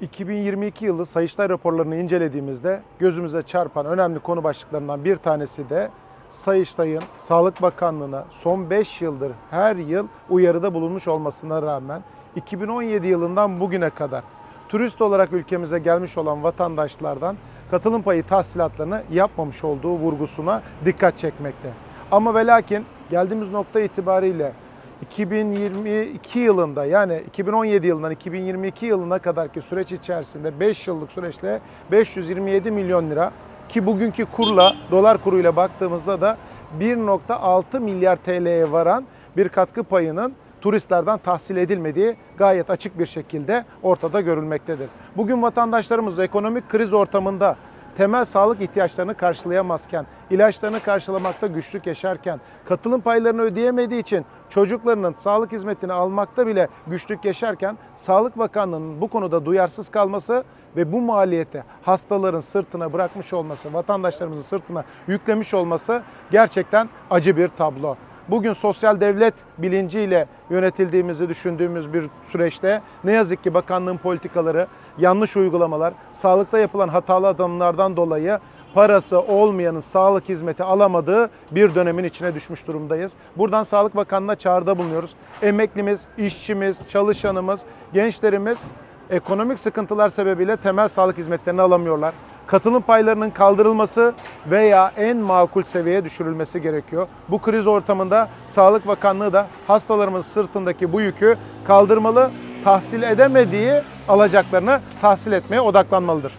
2022 yılı Sayıştay raporlarını incelediğimizde gözümüze çarpan önemli konu başlıklarından bir tanesi de Sayıştay'ın Sağlık Bakanlığı'na son 5 yıldır her yıl uyarıda bulunmuş olmasına rağmen 2017 yılından bugüne kadar turist olarak ülkemize gelmiş olan vatandaşlardan katılım payı tahsilatlarını yapmamış olduğu vurgusuna dikkat çekmekte. Ama ve lakin geldiğimiz nokta itibariyle 2022 yılında yani 2017 yılından 2022 yılına kadarki süreç içerisinde 5 yıllık süreçte 527 milyon lira ki bugünkü kurla dolar kuruyla baktığımızda da 1.6 milyar TL'ye varan bir katkı payının turistlerden tahsil edilmediği gayet açık bir şekilde ortada görülmektedir. Bugün vatandaşlarımız ekonomik kriz ortamında temel sağlık ihtiyaçlarını karşılayamazken, ilaçlarını karşılamakta güçlük yaşarken, katılım paylarını ödeyemediği için çocuklarının sağlık hizmetini almakta bile güçlük yaşarken Sağlık Bakanlığı'nın bu konuda duyarsız kalması ve bu maliyeti hastaların sırtına bırakmış olması, vatandaşlarımızın sırtına yüklemiş olması gerçekten acı bir tablo. Bugün sosyal devlet bilinciyle yönetildiğimizi düşündüğümüz bir süreçte ne yazık ki bakanlığın politikaları, yanlış uygulamalar, sağlıkta yapılan hatalı adımlardan dolayı parası olmayanın sağlık hizmeti alamadığı bir dönemin içine düşmüş durumdayız. Buradan Sağlık Bakanlığı'na çağrıda bulunuyoruz. Emeklimiz, işçimiz, çalışanımız, gençlerimiz ekonomik sıkıntılar sebebiyle temel sağlık hizmetlerini alamıyorlar. Katılım paylarının kaldırılması veya en makul seviyeye düşürülmesi gerekiyor. Bu kriz ortamında Sağlık Bakanlığı da hastalarımız sırtındaki bu yükü kaldırmalı, tahsil edemediği alacaklarını tahsil etmeye odaklanmalıdır.